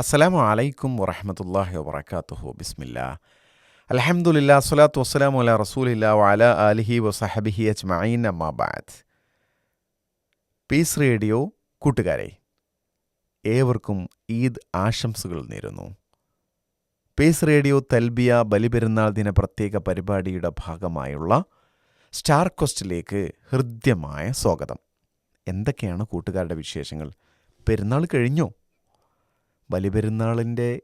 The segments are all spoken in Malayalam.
അസ്സലാമു അലൈക്കും വറഹമത്തല്ലാഹി വബർക്കാത്തുഹു ബിസ്മില്ല. അലഹമുല്ല സ്വലാത്തു വസ്സലാമു അല റസൂലില്ല വഅല ആലിഹി വസഹബിഹി മൈൻ അമ്മാബാദ് പീസ് റേഡിയോ കൂട്ടുകാരെ ഏവർക്കും ഈദ് ആശംസകൾ നേരുന്നു. പീസ് റേഡിയോ തൽബിയ ബലിപെരുന്നാൾ ദിന പ്രത്യേക പരിപാടിയുടെ ഭാഗമായുള്ള സ്റ്റാർ ക്വസ്റ്റിലേക്ക് ഹൃദ്യമായ സ്വാഗതം. എന്തൊക്കെയാണ് കൂട്ടുകാരുടെ വിശേഷങ്ങൾ? പെരുന്നാൾ കഴിഞ്ഞോ? ബലിപെരുന്നാളിന്റെ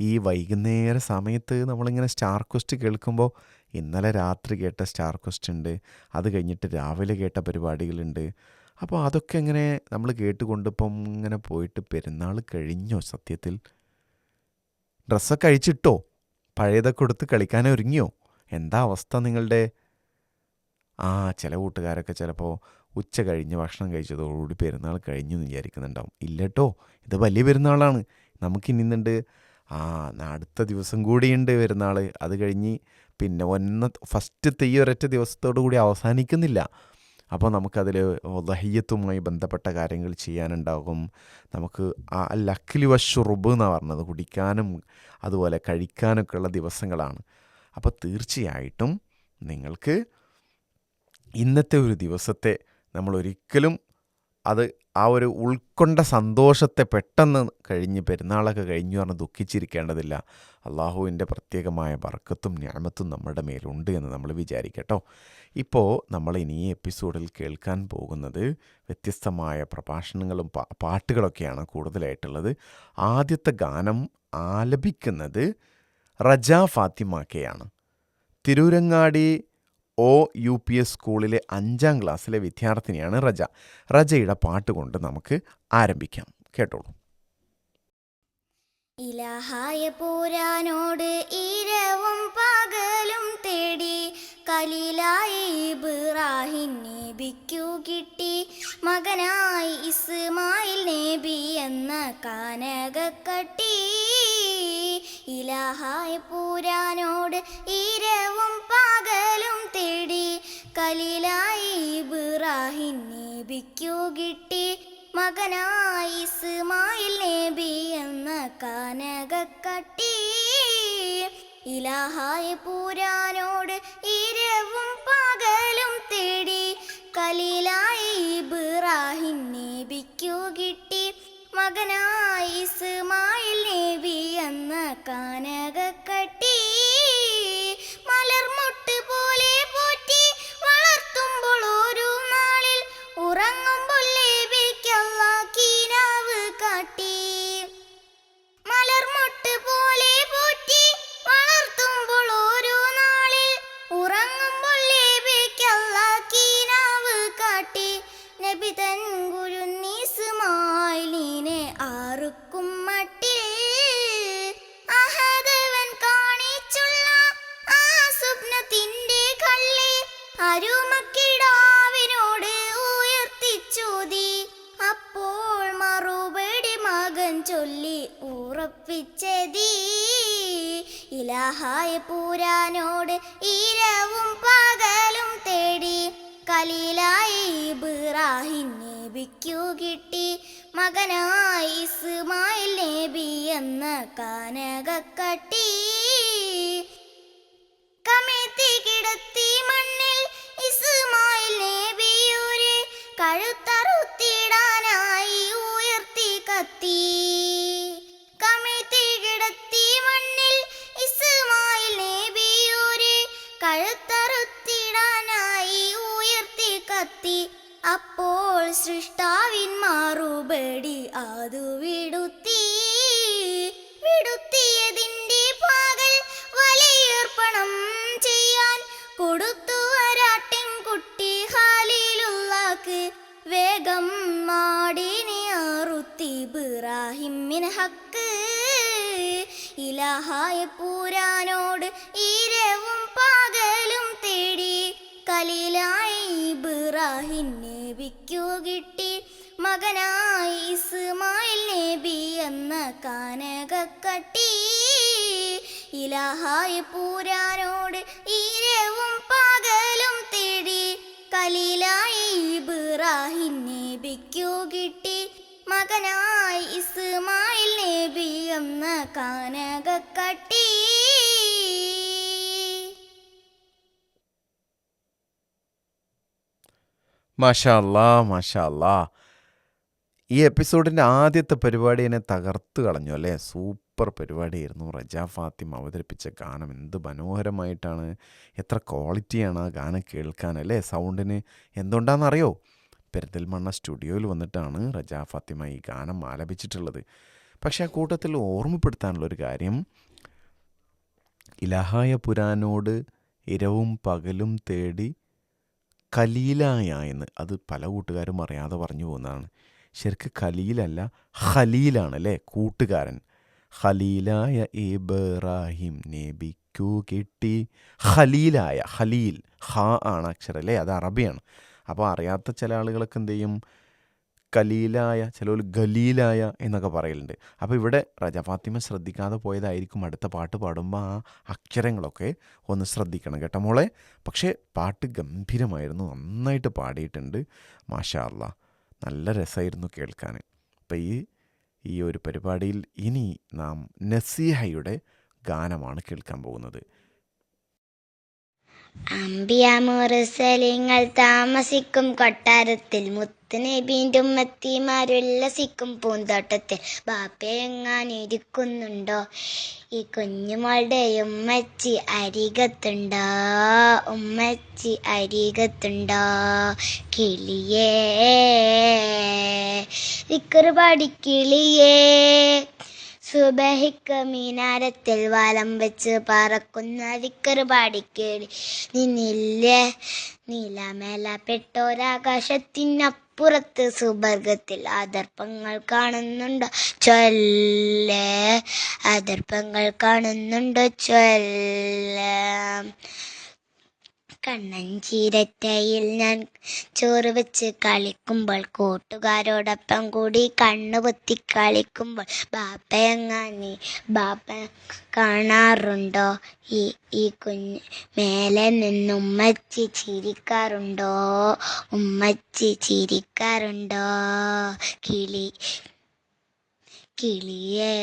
ഈ വൈകുന്നേര സമയത്ത് നമ്മളിങ്ങനെ സ്റ്റാർ ക്വസ്റ്റ് കേൾക്കുമ്പോൾ ഇന്നലെ രാത്രി കേട്ട സ്റ്റാർ ക്വസ്റ്റ് ഉണ്ട് അത് കഴിഞ്ഞിട്ട് രാവിലെ കേട്ട പരിപാടികളുണ്ട്. അപ്പോൾ അതൊക്കെ ഇങ്ങനെ നമ്മൾ കേട്ടുകൊണ്ടിപ്പം ഇങ്ങനെ പോയിട്ട് പെരുന്നാൾ കഴിഞ്ഞോ സത്യത്തിൽ? ഡ്രസ്സൊക്കെ അഴിച്ചിട്ടോ? പഴയതൊക്കെ കൊടുത്ത് കളിക്കാൻ ഒരുങ്ങിയോ? എന്താ അവസ്ഥ നിങ്ങളുടെ? ആ ചില കൂട്ടുകാരൊക്കെ ചിലപ്പോൾ ഉച്ച കഴിഞ്ഞ് ഭക്ഷണം കഴിച്ചതോടുകൂടി പെരുന്നാൾ കഴിഞ്ഞു എന്ന് വിചാരിക്കുന്നുണ്ടാവും. ഇല്ലട്ടോ ഇത് വലിയ പെരുന്നാളാണ്. നമുക്ക് നമുക്കിന്നുണ്ട് ആ അടുത്ത ദിവസം കൂടിയുണ്ട് പെരുന്നാൾ അത് കഴിഞ്ഞ് പിന്നെ ഒന്ന ഫസ്റ്റ് ഈ ഒരൊറ്റ ദിവസത്തോടു കൂടി അവസാനിക്കുന്നില്ല. അപ്പോൾ നമുക്കതിൽ ദഹയ്യത്തുമായി ബന്ധപ്പെട്ട കാര്യങ്ങൾ ചെയ്യാനുണ്ടാകും. നമുക്ക് ആ ലക്കിലി വഷുറുബ് എന്ന് പറഞ്ഞത്. കുടിക്കാനും അതുപോലെ കഴിക്കാനൊക്കെ ഉള്ള ദിവസങ്ങളാണ്. അപ്പോൾ തീർച്ചയായിട്ടും നിങ്ങൾക്ക് ഇന്നത്തെ ഒരു ദിവസത്തെ നമ്മൾ ഒരിക്കലും അത് ആ ഒരു ഉൾക്കൊണ്ട സന്തോഷത്തെ പെട്ടെന്ന് കഴിഞ്ഞ് പെരുന്നാളൊക്കെ കഴിഞ്ഞു പറഞ്ഞ് ദുഃഖിച്ചിരിക്കേണ്ടതില്ല. അള്ളാഹുവിന്റെ പ്രത്യേകമായ ബർക്കത്തും ഞാമത്തും നമ്മുടെ മേലുണ്ട് എന്ന് നമ്മൾ വിചാരിക്കട്ടോ. ഇപ്പോൾ നമ്മൾ ഇനി ഈ എപ്പിസോഡിൽ കേൾക്കാൻ പോകുന്നത് വ്യത്യസ്തമായ പ്രഭാഷണങ്ങളും പാട്ടുകളൊക്കെയാണ് കൂടുതലായിട്ടുള്ളത്. ആദ്യത്തെ ഗാനം ആലപിക്കുന്നത് റജ ഫാത്തിമാക്കയാണ്. Tirurangadi O U P S സ്കൂളിലെ അഞ്ചാം ക്ലാസ്സിലെ വിദ്യാർത്ഥിനിയാണ് റജ. റജയുടെ പാട്ട് കൊണ്ട് നമുക്ക് ആരംഭിക്കാം. കേട്ടോളൂ. ഇലാഹായ പൂരാനോട് ഇരവും പകലും തേടി കലിലായി ഇബ്രാഹിം നബിക്കു കിട്ടി. മകനായി ഇസ്മായിൽ നബി എന്ന കാനകക്കട്ടി ഇലാഹായ പൂരാനോട് ഇരവും പകലും കലീലായ ഇബ്രാഹിം നബിക്കു കിട്ടി. മകനായി ഇസ്മായിൽ നബി എന്ന കാനകക്കട്ടി ഇലാഹായ പൂരാനോട് ഇരവും പകലും തേടി. കലിലായി ഇബ്രാഹിം നബിക്കു കിട്ടി. മകനായി ഇസ്മായിൽ നബി എന്ന കാനകക്കട്ടി പൂരാനോട് ഇരവും പകലും തേടി കലീലായി ഇബ്രാഹിം നബിക്കു കിട്ടി. മകനായി ഇസ്മായിൽ നബി എന്ന കാനകക്കട്ടി സൃഷ്ടാവിൻ മാറുപടി അതു കാനകക്കട്ടി ഇലാഹായ പൂരാനോട് ഇരവും പകലും തേടി. കലീലായി ഇബ്രാഹിം നബിക്കു കിട്ടി. മകനായി ഇസ്മായിൽ നബി എന്ന കാനക കട്ടി. മാഷാ അല്ലാ ഈ എപ്പിസോഡിന്റെ ആദ്യത്തെ പരിപാടി എന്നെ തകർത്ത് കളഞ്ഞു അല്ലേ? സൂപ്പർ. പരിപാടിയായിരുന്നു. റജ ഫാത്തിമ അവതരിപ്പിച്ച ഗാനം എന്ത് മനോഹരമായിട്ടാണ്. എത്ര ക്വാളിറ്റിയാണ് ആ ഗാനം കേൾക്കാൻ അല്ലേ? സൗണ്ടിന് എന്തുകൊണ്ടാണെന്നറിയോ? പെരിന്തൽമണ്ണ സ്റ്റുഡിയോയിൽ വന്നിട്ടാണ് റജ ഫാത്തിമ ഈ ഗാനം ആലപിച്ചിട്ടുള്ളത്. പക്ഷേ ആ കൂട്ടത്തിൽ ഓർമ്മപ്പെടുത്താനുള്ളൊരു കാര്യം ഇലഹായ പുരാനോട് ഇരവും പകലും തേടി കലീലായ എന്ന് അത് പല കൂട്ടുകാരും അറിയാതെ പറഞ്ഞു പോകുന്നതാണ്. ശരിക്ക് ഖലീലല്ല ഖലീലാണ് അല്ലേ? കൂട്ടുകാരൻ. ഖലീലായ ഇബ്രാഹിം നബിക്കു കിട്ടി. ഖലീലായ ഖലീൽ ഹ ആണ് അക്ഷരം അല്ലേ അത് അറബിയാണ്. അപ്പോൾ അറിയാത്ത ചില ആളുകളൊക്കെ എന്ത് ചെയ്യും? കലീലായ ചിലർ ഗലീലായ എന്നൊക്കെ പറയലുണ്ട്. അപ്പോൾ ഇവിടെ റജ ഫാത്തിമ ശ്രദ്ധിക്കാതെ പോയതായിരിക്കും അടുത്ത പാട്ട് പാടുമ്പോൾ ആ അക്ഷരങ്ങളൊക്കെ ഒന്ന് ശ്രദ്ധിക്കണം കേട്ടോ മോളെ. പക്ഷേ പാട്ട് ഗംഭീരമായിരുന്നു നന്നായിട്ട് പാടിയിട്ടുണ്ട്. മാഷാ അല്ല നല്ല രസമായിരുന്നു കേൾക്കാൻ. അപ്പോൾ ഈ ഈ ഒരു പരിപാടിയിൽ ഇനി നാം നസീഹയുടെ ഗാനമാണ് കേൾക്കാൻ പോകുന്നത്. അമ്പിയാമുറസലിങ്ങൾ താമസിക്കും കൊട്ടാരത്തിൽ. മുത്തുനബീന്റെ ഉമ്മത്തിമാരുല്ലസിക്കും പൂന്തോട്ടത്തിൽ. ബാപ്പയെങ്ങാനിരിക്കുന്നുണ്ടോ? ഈ കുഞ്ഞുമോളുടെ ഉമ്മച്ചി അരികത്തുണ്ടോ? ഉമ്മച്ചി അരികത്തുണ്ടോ? കിളിയേ വിക്കറുപാടി കിളിയേ. സുബഹിക്ക് മീനാരത്തിൽ വലം വെച്ച് പറക്കുന്ന വിക്കറുപാടിക്കേടി നിന്നില്ലേ നീലമേല പെട്ടോരാകാശത്തിനപ്പുറത്ത് സുബർഗത്തിൽ അതർപ്പങ്ങൾ കാണുന്നുണ്ടോ? ചൊല്ലേ. അതർപ്പങ്ങൾ കാണുന്നുണ്ടോ? ചൊല്ലേ. കണ്ണഞ്ചീരറ്റയിൽ ഞാൻ ചോറ് വെച്ച് കളിക്കുമ്പോൾ കൂട്ടുകാരോടൊപ്പം കൂടി കണ്ണു പൊത്തി കളിക്കുമ്പോൾ ബാപ്പയങ്ങാനി ബാപ്പ കാണാറുണ്ടോ? ഈ ഈ കുഞ്ഞ് മേലെ നിന്ന് ഉമ്മച്ചി ചിരിക്കാറുണ്ടോ? ഉമ്മച്ചി ചിരിക്കാറുണ്ടോ? കിളി കിളിയേ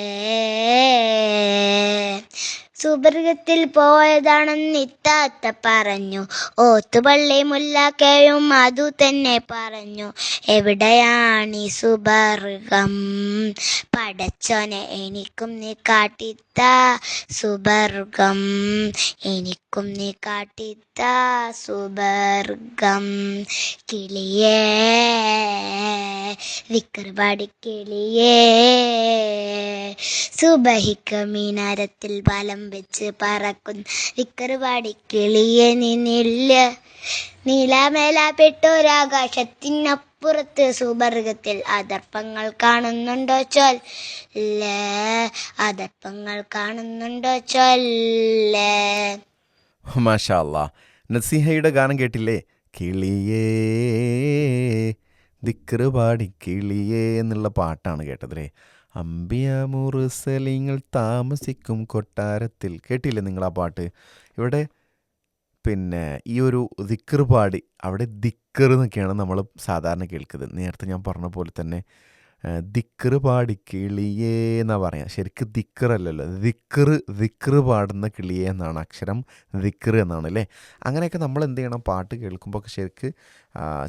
സുബർഗത്തിൽ പോയതാണെന്ന് ഇത്താത്ത പറഞ്ഞു. ഓത്തുപള്ളി മുല്ലാക്കയും അതു തന്നെ പറഞ്ഞു എവിടെയാണ് ഈ സുബർഗം? പടച്ചോനെ എനിക്കും നീ കാട്ടിത്ത സുബർഗം. എനിക്കും നീ കാട്ടിത്ത സുബർഗം. കിളിയേ വിക്കർപാടി കിളിയേ സുബഹിക്ക് മീനാരത്തിൽ വലം വെച്ച് പറക്കുന്നു വിക്കറുപാടി കിളിയെ നിന്നില്ല. നീലാമേലാപ്പെട്ടൊരാകാശത്തിനപ്പുറത്ത് സുവർഗത്തിൽ അതർപ്പങ്ങൾ കാണുന്നുണ്ടോ ചോൽ? അതർപ്പങ്ങൾ കാണുന്നുണ്ടോ ചൊല്ല മാഷാ നസീഹയുടെ ഗാനം കേട്ടില്ലേ? കിളിയേ. ദിക്കറുപാടി കിളിയേ എന്നുള്ള പാട്ടാണ് കേട്ടതല്ലേ അമ്പിയ മുറുസലിങ്ങൾ താമസിക്കും കൊട്ടാരത്തിൽ. കേട്ടില്ലേ നിങ്ങൾ ആ പാട്ട്? ഇവിടെ പിന്നെ ഈ ഒരു ദിക്കർ പാടി അവിടെ ദിക്കർ എന്നൊക്കെയാണ് നമ്മൾ സാധാരണ കേൾക്കുന്നത്. നേരത്തെ ഞാൻ പറഞ്ഞ പോലെ തന്നെ ദിക്കറ് പാടി കിളിയേ എന്നാ പറയാം. ശരിക്കും ദിക്കറല്ലല്ലോ ദിക്കറ് ദിക്കറ് പാടുന്ന കിളിയേ എന്നാണ് അക്ഷരം. ദിക്കറ് എന്നാണ് അല്ലേ അങ്ങനെയൊക്കെ നമ്മൾ എന്ത് ചെയ്യണം? പാട്ട് കേൾക്കുമ്പോൾ ശരിക്ക്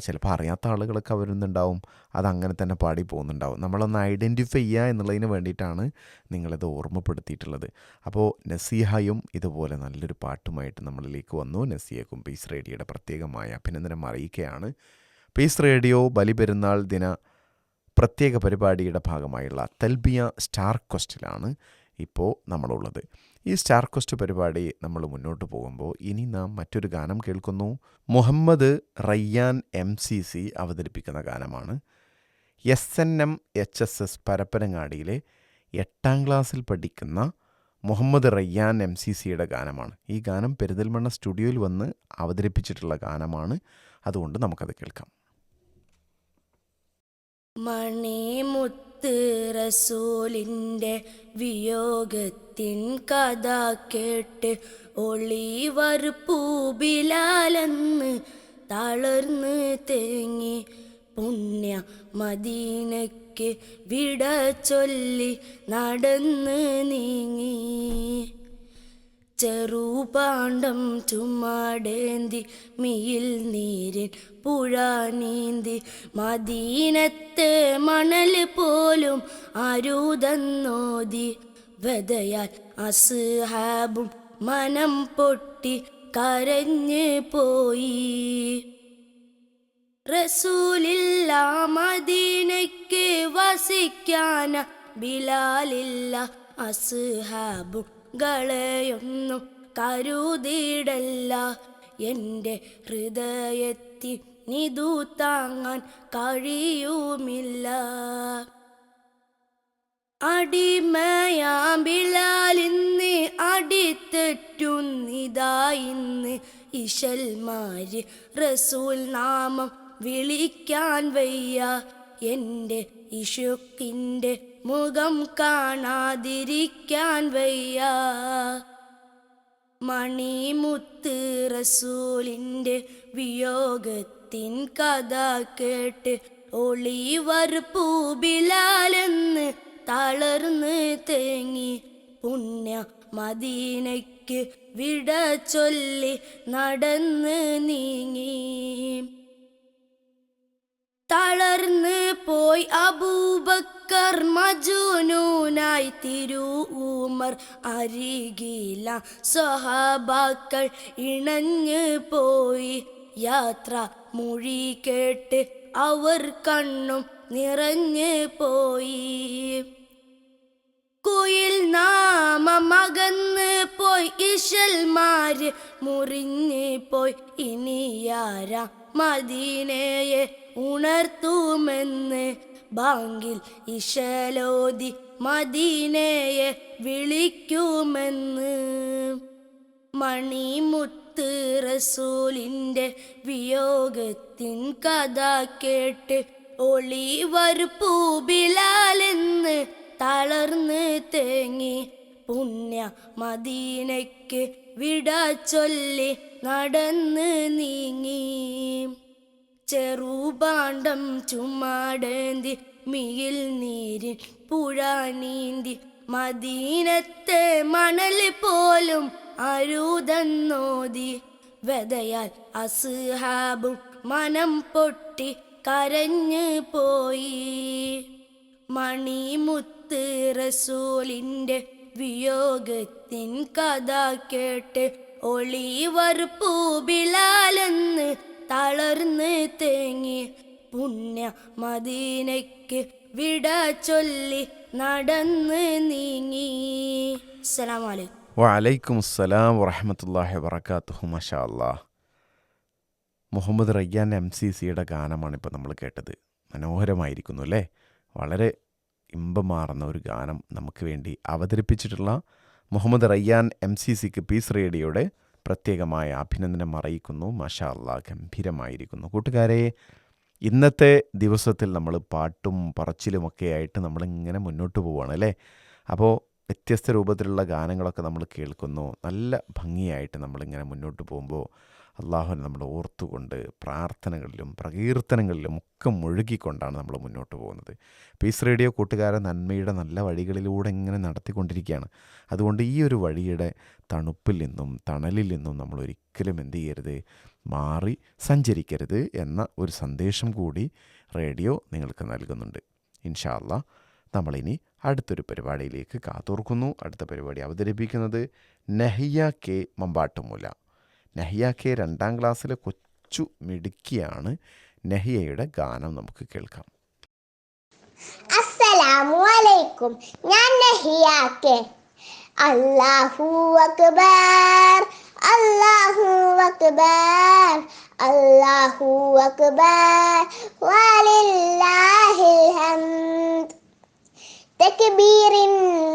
ചിലപ്പോൾ അറിയാത്ത ആളുകളൊക്കെ വരുന്നുണ്ടാവും അതങ്ങനെ തന്നെ പാടി പോകുന്നുണ്ടാവും. നമ്മളൊന്ന് ഐഡന്റിഫൈ ചെയ്യുക എന്നുള്ളതിന് വേണ്ടിയിട്ടാണ് നിങ്ങളിത് ഓർമ്മപ്പെടുത്തിയിട്ടുള്ളത്. അപ്പോൾ നസീഹയും ഇതുപോലെ നല്ലൊരു പാട്ടുമായിട്ട് നമ്മളിലേക്ക് വന്നു. നസീഹക്കും പീസ് റേഡിയോയുടെ പ്രത്യേകമായ അഭിനന്ദനം അറിയിക്കുകയാണ്. പീസ് റേഡിയോ ബലിപെരുന്നാൾ ദിന പ്രത്യേക പരിപാടിയുടെ ഭാഗമായുള്ള തെൽബിയ സ്റ്റാർ ക്വസ്റ്റിലാണ് ഇപ്പോൾ നമ്മളുള്ളത്. ഈ സ്റ്റാർ ക്വസ്റ്റ് പരിപാടി നമ്മൾ മുന്നോട്ട് പോകുമ്പോൾ ഇനി നാം മറ്റൊരു ഗാനം കേൾക്കുന്നു. Muhammad Rayyan M C C അവതരിപ്പിക്കുന്ന ഗാനമാണ്. S N M H S S പരപ്പനങ്ങാടിയിലെ എട്ടാം ക്ലാസ്സിൽ പഠിക്കുന്ന മുഹമ്മദ് റയ്യാൻ എം സി സിയുടെ ഗാനമാണ്. ഈ ഗാനം പെരിന്തൽമണ്ണ സ്റ്റുഡിയോയിൽ വന്ന് അവതരിപ്പിച്ചിട്ടുള്ള ഗാനമാണ്. അതുകൊണ്ട് നമുക്കത് കേൾക്കാം. മണിമുത്ത് റസൂലിന്റെ വിയോഗത്തിൻ കഥ കേട്ട് ഒളിവർ പൂബിലാലെന്ന് തളർന്ന് തേങ്ങി പുണ്യ മദീനയ്ക്ക് വിട ചൊല്ലി നടന്ന് നീങ്ങി. ചെറുപാണ്ഡം ചുമ്മാടേന്തി മിയിൽ നീരിൻ പുഴ നീന്തി മദീനത്തെ മണൽ പോലും അരുതന്നോതി വെതയാൽ അസ്ഹാബും മനം പൊട്ടി കരഞ്ഞ് പോയി. റസൂലില്ല മദീനയ്ക്ക് വസിക്കാന ബിലാലില്ല അസ്ഹാബും കളയൊന്നും കരുതിയിടല്ല. എന്റെ ഹൃദയത്തി നിതു താങ്ങാൻ കഴിയുമില്ല. അടിമയാം ബിലാലിന്ന് അടിത്തെറ്റുന്നിതാ ഇന്ന് ഇശൽമാര് റസൂൽ നാമം വിളിക്കാൻ വയ്യ. എന്റെ ഇഷുക്കിന്റെ മുഖം കാണാതിരിക്കാൻ വയ്യ. മണിമുത്ത് റസൂലിന്റെ വിയോഗത്തിൻ കഥ കേട്ട് ഒളിവർ പൂബിലാലെന്ന് തളർന്ന് തേങ്ങി. പുണ്യ മദീനയ്ക്ക് വിട ചൊല്ലി നടന്ന് നീങ്ങി. പോയി അബൂബക്കർ മജുനൂനായി തിരു ഉമർ അരികില സ്വഹാബാക്കൾ ഇണഞ്ഞു പോയി യാത്ര മൊഴി കേട്ട് അവർ കണ്ണും നിറഞ്ഞു പോയി. കുയിൽ നാമമകന്ന് പോയി ഇശൽമാര് മുറിഞ്ഞു പോയി. ഇനിയാര മദീനയെ ഉണർത്തുമെന്ന് ബാങ്കിൽ ഇശലോതി മദീനയെ വിളിക്കുമെന്ന്. മണിമുത്ത് റസൂലിന്റെ വിയോഗത്തിൻ കഥ കേട്ട് ഒളിവർ പൂബിലാലെന്ന് തളർന്ന് തേങ്ങി പുണ്യ മദീനയ്ക്ക് വിട ചൊല്ലി നടന്ന് നീങ്ങി. ചെറുപാണ്ഡം ചുമ്മാടേന്തി മിയിൽ നീരിൻ പുഴ നീന്തി മദീനത്തെ മണൽ പോലും അരുതന്നോതി. വെതയാൽ അസുഹാബും മനം പൊട്ടി കരഞ്ഞു പോയി. മണിമുത്ത് റസൂലിന്റെ വിയോഗത്തിൻ കഥ കേട്ട് ഒളിവർ പൂബിലാലെന്ന് തളർന്ന് തേങ്ങി പുണ്യ മദീനയ്ക്ക് വിട ചൊല്ലി നടന്ന് നീങ്ങി. അസ്സലാമലൈക്കും. വലൈക്കും അസ്സലാം വറഹമത്തല്ലാഹി വബർക്കാത്തുഹു മഷാ അല്ലാ മുഹമ്മദ് റയ്യാൻ എം സി സിയുടെ ഗാനമാണ് ഇപ്പോൾ നമ്മൾ കേട്ടത്. മനോഹരമായിരിക്കുന്നു അല്ലേ? വളരെ ഇമ്പമാർന്ന ഒരു ഗാനം നമുക്ക് വേണ്ടി അവതരിപ്പിച്ചിട്ടുള്ള മുഹമ്മദ് റയ്യാൻ എം സി സിക്ക് പീസ് റേഡിയോയുടെ പ്രത്യേകമായ അഭിനന്ദനം അറിയിക്കുന്നു. മാഷാ ഗംഭീരമായിരിക്കുന്നു. കൂട്ടുകാരെ ഇന്നത്തെ ദിവസത്തിൽ നമ്മൾ പാട്ടും പറച്ചിലുമൊക്കെ ആയിട്ട് നമ്മളിങ്ങനെ മുന്നോട്ട് പോവുകയാണ് അല്ലേ? അപ്പോൾ വ്യത്യസ്ത രൂപത്തിലുള്ള ഗാനങ്ങളൊക്കെ നമ്മൾ കേൾക്കുന്നു. നല്ല ഭംഗിയായിട്ട് നമ്മളിങ്ങനെ മുന്നോട്ട് പോകുമ്പോൾ അള്ളാഹുവിനെ നമ്മൾ ഓർത്തുകൊണ്ട് പ്രാർത്ഥനകളിലും പ്രകീർത്തനങ്ങളിലും ഒക്കെ മുഴുകിക്കൊണ്ടാണ് നമ്മൾ മുന്നോട്ട് പോകുന്നത്. പീസ് റേഡിയോ കൂട്ടുകാരൻ നന്മയുടെ നല്ല വഴികളിലൂടെ ഇങ്ങനെ നടത്തിക്കൊണ്ടിരിക്കുകയാണ്. അതുകൊണ്ട് ഈ ഒരു വഴിയുടെ തണുപ്പിൽ നിന്നും തണലിൽ നിന്നും നമ്മൾ ഒരിക്കലും എന്ത് ചെയ്യരുത് മാറി സഞ്ചരിക്കരുത് എന്ന ഒരു സന്ദേശം കൂടി റേഡിയോ നിങ്ങൾക്ക് നൽകുന്നുണ്ട്. ഇൻഷാല്ല നമ്മളിനി അടുത്തൊരു പരിപാടിയിലേക്ക് കാതോർക്കുന്നു. അടുത്ത പരിപാടി അവതരിപ്പിക്കുന്നത് നഹിയ കെ മമ്പാട്ടുമൂല. നഹിയ കെ രണ്ടാം ക്ലാസ്സിലെ കൊച്ചു മിടുക്കിയാണ് നഹിയയുടെ ഗാനം നമുക്ക് കേൾക്കാം. ഞാൻ നഹിയാക്കെ അല്ലാഹു അക്ബർ. അല്ലാഹു അക്ബർ. അല്ലാഹു അക്ബർ. വലില്ലാഹിൽ ഹംദ്. തക്ബീറിൻ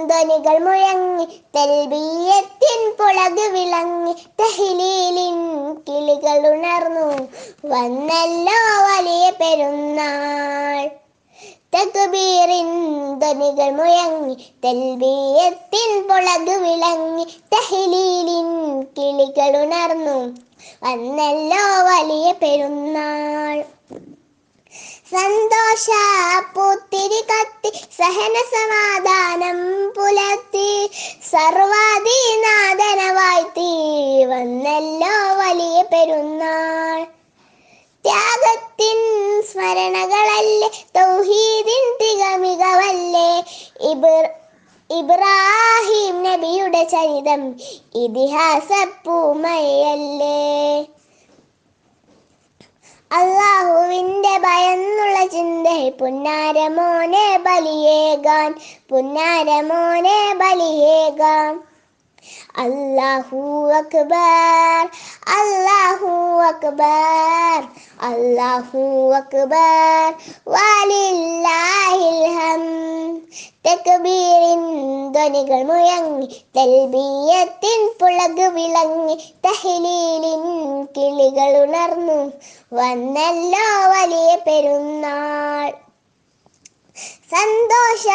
ധ്വനികൾ മുഴങ്ങി തൽബീയത്തിൻ പുളക് വിളങ്ങി തഹ്ലീലിൻ കിളികൾ ഉണർന്നു. വന്നല്ലോ വലിയ പെരുന്നാൾ. തക്ബീറിൻ ധ്വനികൾ മുഴങ്ങി തൽബീയത്തിൻ പുളക് വിളങ്ങി തഹ്ലീലിൻ കിളികൾ ഉണർന്നു. വന്നല്ലോ വലിയ പെരുന്നാൾ. സന്തോഷ പുത്തിരി കത്തി സഹന സമാധാനം പുലർത്തി. സർവാധിനാഥനവാഴ്ത്തി വന്നല്ലോ വലിയ പെരുന്നാൾ. ത്യാഗത്തിൻ സ്മരണകളല്ലേ തൗഹീദിൻ തികമികവല്ലേ ഇബർ ഇബ്രാഹിം നബിയുടെ ചരിതം ഇതിഹാസ പൂമയല്ലേ. അള്ളാഹുവിന്റെ ഭയന്നുള്ള ചിന്ത പുന്നാരമോനെ ബലിയേകാൻ പുന്നാരമോനെ ബലിയേകാൻ. അല്ലാഹു അക്ബർ അല്ലാഹു അക്ബർ അല്ലാഹു അക്ബർ. വലില്ലാഹിൽ ഹം തക്ബീറിൻ ധ്വനികൾ മുഴങ്ങി തൽബിയത്തിൻ പുളക് വിളങ്ങി തഹ്ലീലിൻ കിളികൾ ഉണർന്നു. വന്നല്ലോ വലിയ പെരുന്നാൾ. സന്തോഷ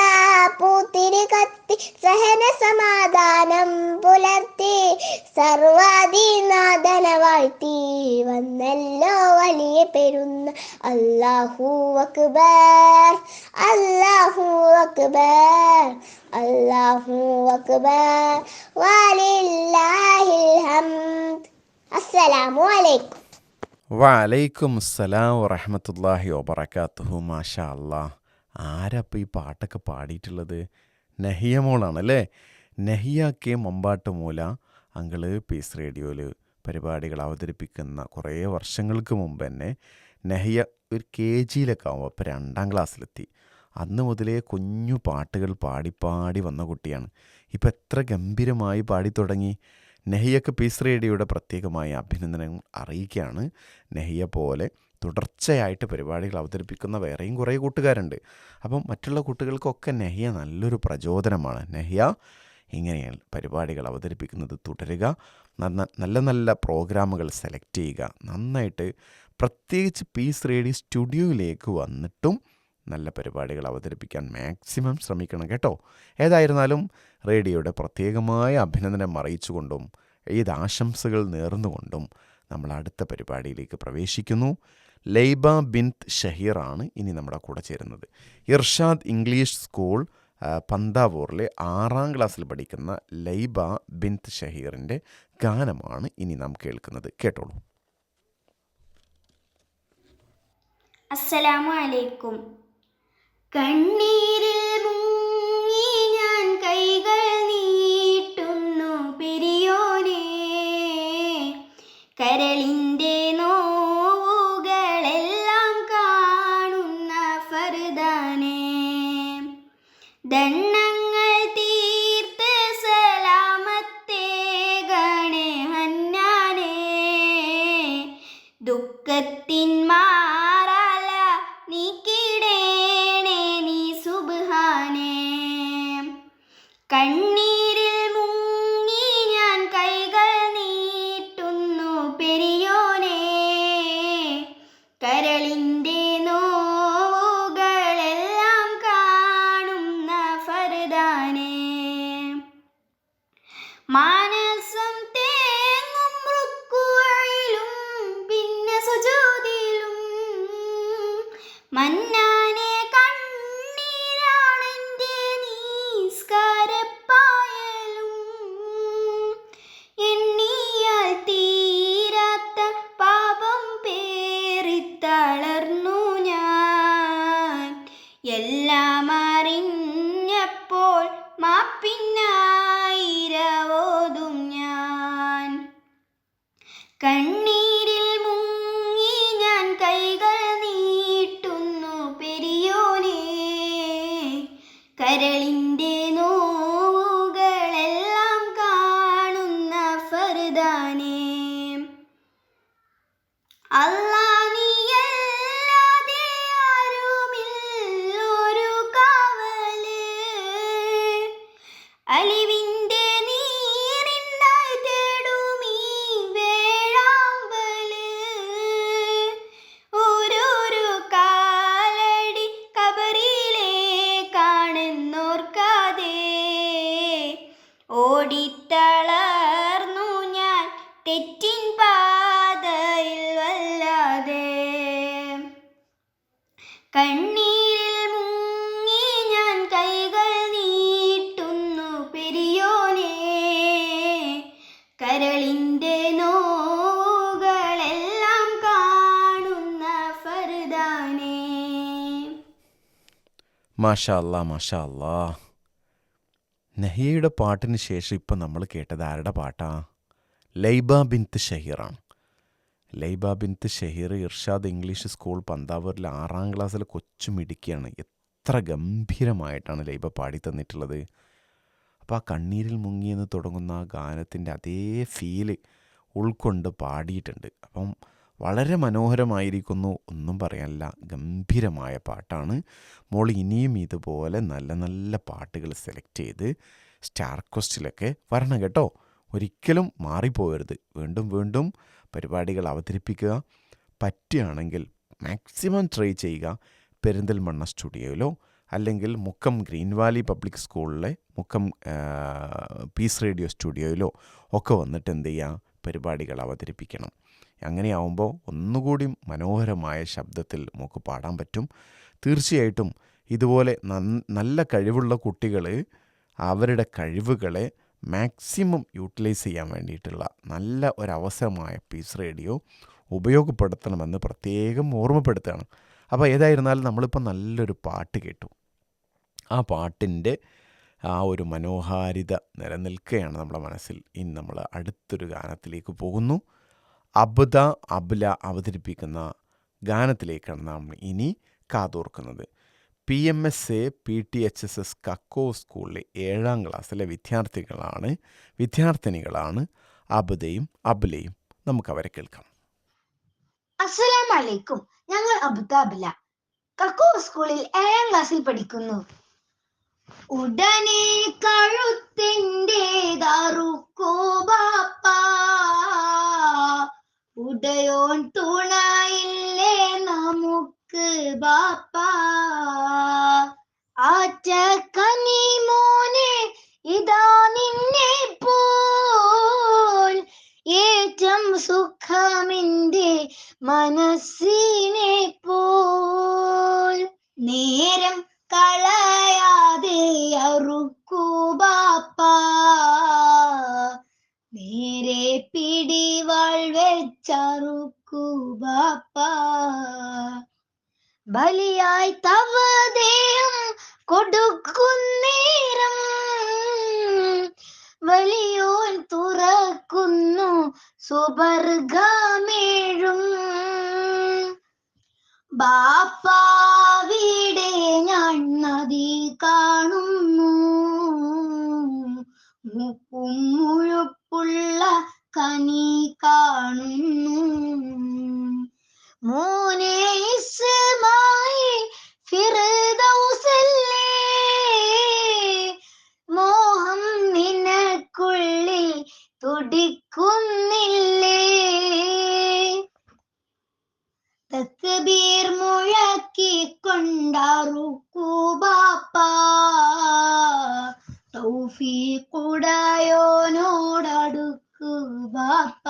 പൂത്തിരി കത്തി സഹന സമാധാനം പുലർത്തി സർവാധിനാഥന വാഴ്ത്തി. വന്നല്ലോ വലിയ പെരുന്ന. അല്ലാഹു അക്ബർ അല്ലാഹു അക്ബർ അല്ലാഹു അക്ബർ. വലില്ലാഹിൽ ഹംദ്. അസ്സലാമു അലൈക്കും. വലൈക്കും അസ്സലാം വറഹമത്തല്ലാഹി വബർക്കാത്തുഹു മാഷാ അല്ലാ ആരപ്പോൾ ഈ പാട്ടൊക്കെ പാടിയിട്ടുള്ളത്? നഹിയ മോളാണല്ലേ നെഹിയ കെ മമ്പാട്ട് മൂല അങ്കിൾ പീസ് റേഡിയോയിൽ പരിപാടികൾ അവതരിപ്പിക്കുന്ന കുറേ വർഷങ്ങൾക്ക് മുമ്പ് തന്നെ നെഹിയ ഒരു കെ ജിയിലൊക്കെ ആകുമ്പോൾ ഇപ്പോൾ രണ്ടാം ക്ലാസ്സിലെത്തി. അന്ന് മുതലേ കുഞ്ഞു പാട്ടുകൾ പാടി പാടി വന്ന കുട്ടിയാണ്. ഇപ്പോൾ എത്ര ഗംഭീരമായി പാടി തുടങ്ങി. നെഹിയക്ക് പീസ് റേഡിയോയുടെ പ്രത്യേകമായ അഭിനന്ദനങ്ങൾ അറിയിക്കുകയാണ്. നെഹിയ പോലെ തുടർച്ചയായിട്ട് പരിപാടികൾ അവതരിപ്പിക്കുന്ന വേറെയും കുറേ കൂട്ടുകാരുണ്ട്. അപ്പം മറ്റുള്ള കുട്ടികൾക്കൊക്കെ നെഹ്യ നല്ലൊരു പ്രചോദനമാണ്. നെഹ്യ ഇങ്ങനെയാണ് പരിപാടികൾ അവതരിപ്പിക്കുന്നത് തുടരുക നല്ല നല്ല പ്രോഗ്രാമുകൾ സെലക്ട് ചെയ്യുക നന്നായിട്ട് പ്രത്യേകിച്ച് പീസ് റേഡിയോ സ്റ്റുഡിയോയിലേക്ക് വന്നിട്ടും നല്ല പരിപാടികൾ അവതരിപ്പിക്കാൻ മാക്സിമം ശ്രമിക്കണം കേട്ടോ. ഏതായിരുന്നാലും റേഡിയോയുടെ പ്രത്യേകമായ അഭിനന്ദനം അറിയിച്ചുകൊണ്ടും ഏത് ആശംസകൾ നേർന്നുകൊണ്ടും നമ്മൾ അടുത്ത പരിപാടിയിലേക്ക് പ്രവേശിക്കുന്നു. ലൈബ ബിന്ത് ഷഹീറാണ് ഇനി നമ്മുടെ കൂടെ ചേരുന്നത്. ഇർഷാദ് ഇംഗ്ലീഷ് സ്കൂൾ പന്താവൂറിലെ ആറാം ക്ലാസ്സിൽ പഠിക്കുന്ന ലൈബ ബിന്ത് ഷഹീറിന്റെ ഗാനമാണ് ഇനി നാം കേൾക്കുന്നത്. കേട്ടോളൂ. അസ്സലാമു അലൈക്കും. കണ്ണീരിൽ മുങ്ങി ഞാൻ കൈകൾ നീട്ടുന്നു പെരിയോനെ. കരളിന്റെ தருதனே தன்ன മാഷാ അല്ലാ മാഷാ പാട്ടിന് ശേഷം ഇപ്പം നമ്മൾ കേട്ടത് ആരുടെ പാട്ടാ? ലൈബ ബിന്ത് ഷഹീറാണ്. ലൈബ ബിന്ത് ഷഹീർ ഇർഷാദ് ഇംഗ്ലീഷ് സ്കൂൾ പന്താവൂരിൽ ആറാം ക്ലാസ്സിലെ കൊച്ചു മിടുക്കിയാണ്. എത്ര ഗംഭീരമായിട്ടാണ് ലൈബ പാടി തന്നിട്ടുള്ളത്. അപ്പോൾ ആ കണ്ണീരിൽ മുങ്ങിയെന്ന് തുടങ്ങുന്ന ആ ഗാനത്തിന്റെ അതേ ഫീൽ ഉൾക്കൊണ്ട് പാടിയിട്ടുണ്ട്. അപ്പം വളരെ മനോഹരമായിരിക്കുന്നു ഒന്നും പറയാനില്ല. ഗംഭീരമായ പാട്ടാണ്. മോൾ ഇനിയും ഇതുപോലെ നല്ല നല്ല പാട്ടുകൾ സെലക്ട് ചെയ്ത് സ്റ്റാർ ക്വസ്റ്റിലൊക്കെ വരണം കേട്ടോ. ഒരിക്കലും മാറിപ്പോകരുത് വീണ്ടും വീണ്ടും പരിപാടികൾ അവതരിപ്പിക്കുക. പറ്റുകയാണെങ്കിൽ മാക്സിമം ട്രൈ ചെയ്യുക. പെരിന്തൽമണ്ണ സ്റ്റുഡിയോയിലോ അല്ലെങ്കിൽ മുക്കം ഗ്രീൻ വാലി പബ്ലിക് സ്കൂളിലെ മുക്കം പീസ് റേഡിയോ സ്റ്റുഡിയോയിലോ ഒക്കെ വന്നിട്ട് എന്ത് ചെയ്യുക? പരിപാടികൾ അവതരിപ്പിക്കണം. അങ്ങനെയാവുമ്പോൾ ഒന്നുകൂടി മനോഹരമായ ശബ്ദത്തിൽ നമുക്ക് പാടാൻ പറ്റും. തീർച്ചയായിട്ടും ഇതുപോലെ നല്ല കഴിവുള്ള കുട്ടികൾ അവരുടെ കഴിവുകളെ മാക്സിമം യൂട്ടിലൈസ് ചെയ്യാൻ വേണ്ടിയിട്ടുള്ള നല്ല ഒരവസരമായ പീസ് റേഡിയോ ഉപയോഗപ്പെടുത്തണമെന്ന് പ്രത്യേകം ഓർമ്മപ്പെടുത്തുകയാണ്. അപ്പോൾ ഏതായിരുന്നാലും നമ്മളിപ്പോൾ നല്ലൊരു പാട്ട് കേട്ടു. ആ പാട്ടിന്റെ ആ ഒരു മനോഹാരിത നിലനിൽക്കുകയാണ് നമ്മുടെ മനസ്സിൽ. ഇനി നമ്മൾ അടുത്തൊരു ഗാനത്തിലേക്ക് പോകുന്നു. അബ്ദ അബ്ല അവതരിപ്പിക്കുന്ന ഗാനത്തിലേക്കാണ് നാം ഇനി കാതോർക്കുന്നത്. P M S A P T H S S Kakko സ്കൂളിലെ ഏഴാം ക്ലാസ്സിലെ വിദ്യാർത്ഥികളാണ് വിദ്യാർത്ഥിനികളാണ് അബുദയും അബുലയും. നമുക്കവരെ കേൾക്കാം. അസ്സലാം അലൈക്കും ഞങ്ങൾ അബ്ല. കക്കോ സ്കൂളിൽ ഏഴാം ക്ലാസ്സിൽ പഠിക്കുന്നു. ഉടനെ കഴുത്തിന്റെതറുക്കോ day സുബർഗമേഴും ബാപ്പാവിടെ ഞാൻ നദി കാണുന്നു. മുപ്പും മുഴുപ്പുള്ള കനി കാണുന്നു. മോനെ ഇസ്മായി ഫിർദൗസല്ലേ മോഹം നിനക്കുള്ളിൽ തുടിക്കുന്നില്ലേ മുഴക്കി കൊണ്ടാറുക്കൂ ബാപ്പ തൗഫീഖുടയോനോടടുക്കു ബാപ്പ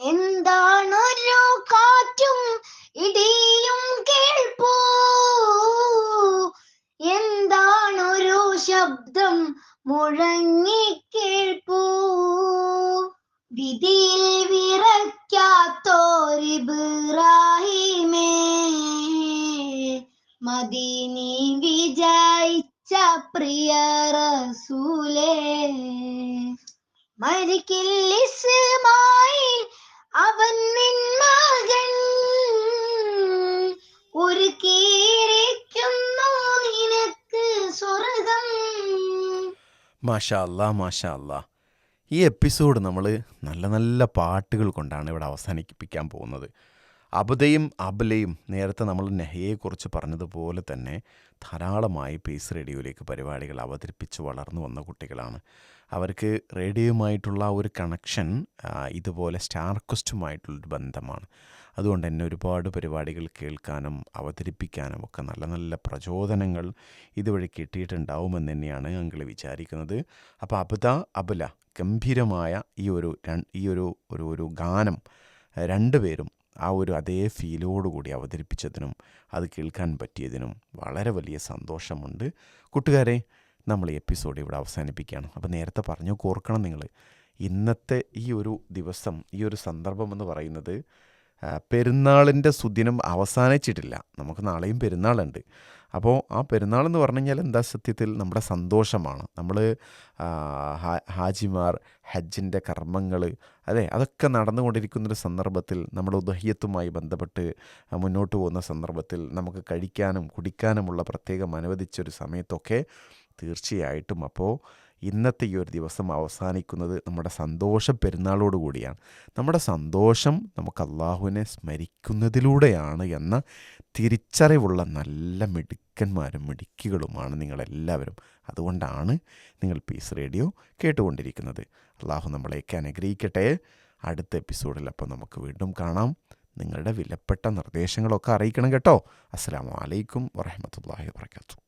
എന്താണൊരു കാറ്റും ഇടിയും കേൾപ്പൂ. എന്താണൊരു ശബ്ദം മുഴങ്ങി മാഷാ അല്ലാ മാഷാ അല്ലാ. ഈ എപ്പിസോഡ് നമ്മൾ നല്ല നല്ല പാട്ടുകൾ കൊണ്ടാണ് ഇവിടെ അവസാനിപ്പിക്കാൻ പോകുന്നത്. അബുദയും അബലയും നേരത്തെ നമ്മൾ നെഹയെക്കുറിച്ച് പറഞ്ഞതുപോലെ തന്നെ ധാരാളമായി പേസ് റേഡിയോയിലേക്ക് പരിപാടികൾ അവതരിപ്പിച്ച് വളർന്നു വന്ന കുട്ടികളാണ്. അവർക്ക് റേഡിയോയുമായിട്ടുള്ള ഒരു കണക്ഷൻ ഇതുപോലെ സ്റ്റാർ ക്വസ്റ്റുമായിട്ടുള്ളൊരു ബന്ധമാണ്. അതുകൊണ്ട് തന്നെ ഒരുപാട് പരിപാടികൾ കേൾക്കാനും അവതരിപ്പിക്കാനും ഒക്കെ നല്ല നല്ല പ്രചോദനങ്ങൾ ഇതുവഴി കിട്ടിയിട്ടുണ്ടാവുമെന്ന് തന്നെയാണ് അങ്കിൾ വിചാരിക്കുന്നത്. അപ്പോൾ അബുദ അബുല ഗംഭീരമായ ഈ ഒരു ഈ ഒരു ഒരു ഒരു ഗാനം രണ്ടുപേരും ആ ഒരു അതേ ഫീലോടുകൂടി അവതരിപ്പിച്ചതിനും അത് കേൾക്കാൻ പറ്റിയതിനും വളരെ വലിയ സന്തോഷമുണ്ട്. കൂട്ടുകാരെ നമ്മൾ ഈ എപ്പിസോഡ് ഇവിടെ അവസാനിപ്പിക്കുകയാണ്. അപ്പോൾ നേരത്തെ പറഞ്ഞു കോർക്കണം നിങ്ങൾ. ഇന്നത്തെ ഈ ഒരു ദിവസം ഈ ഒരു സന്ദർഭം എന്ന് പറയുന്നത് പെരുന്നാളിന്റെ സുദിനം അവസാനിച്ചിട്ടില്ല. നമുക്ക് നാളെയും പെരുന്നാളുണ്ട്. അപ്പോൾ ആ പെരുന്നാൾ എന്ന് പറഞ്ഞു കഴിഞ്ഞാൽ എന്താ സത്യത്തിൽ നമ്മുടെ സന്തോഷമാണ്. നമ്മൾ ഹാജിമാർ ഹജ്ജിന്റെ കർമ്മങ്ങൾ അതെ അതൊക്കെ നടന്നുകൊണ്ടിരിക്കുന്നൊരു സന്ദർഭത്തിൽ നമ്മുടെ ഉദഹ്യത്തുമായി ബന്ധപ്പെട്ട് മുന്നോട്ട് പോകുന്ന സന്ദർഭത്തിൽ നമുക്ക് കഴിക്കാനും കുടിക്കാനുമുള്ള പ്രത്യേകം അനുവദിച്ചൊരു സമയത്തൊക്കെ തീർച്ചയായിട്ടും അപ്പോൾ ഇന്നത്തെ ഈ ഒരു ദിവസം അവസാനിക്കുന്നത് നമ്മുടെ സന്തോഷ പെരുന്നാളോട് കൂടിയാണ്. നമ്മുടെ സന്തോഷം നമുക്ക് അള്ളാഹുവിനെ സ്മരിക്കുന്നതിലൂടെയാണ് എന്ന തിരിച്ചറിവുള്ള നല്ല മിടുക്കന്മാരും മിടുക്കികളുമാണ് നിങ്ങളെല്ലാവരും. അതുകൊണ്ടാണ് നിങ്ങൾ പീസ് റേഡിയോ കേട്ടുകൊണ്ടിരിക്കുന്നത്. അള്ളാഹു നമ്മളെയൊക്കെ അനുഗ്രഹിക്കട്ടെ. അടുത്ത എപ്പിസോഡിൽ അപ്പോൾ നമുക്ക് വീണ്ടും കാണാം. നിങ്ങളുടെ വിലപ്പെട്ട നിർദ്ദേശങ്ങളൊക്കെ അറിയിക്കണം കേട്ടോ. അസ്സാം വലൈക്കും വറഹമത്തല്ലാഹി വാത്തു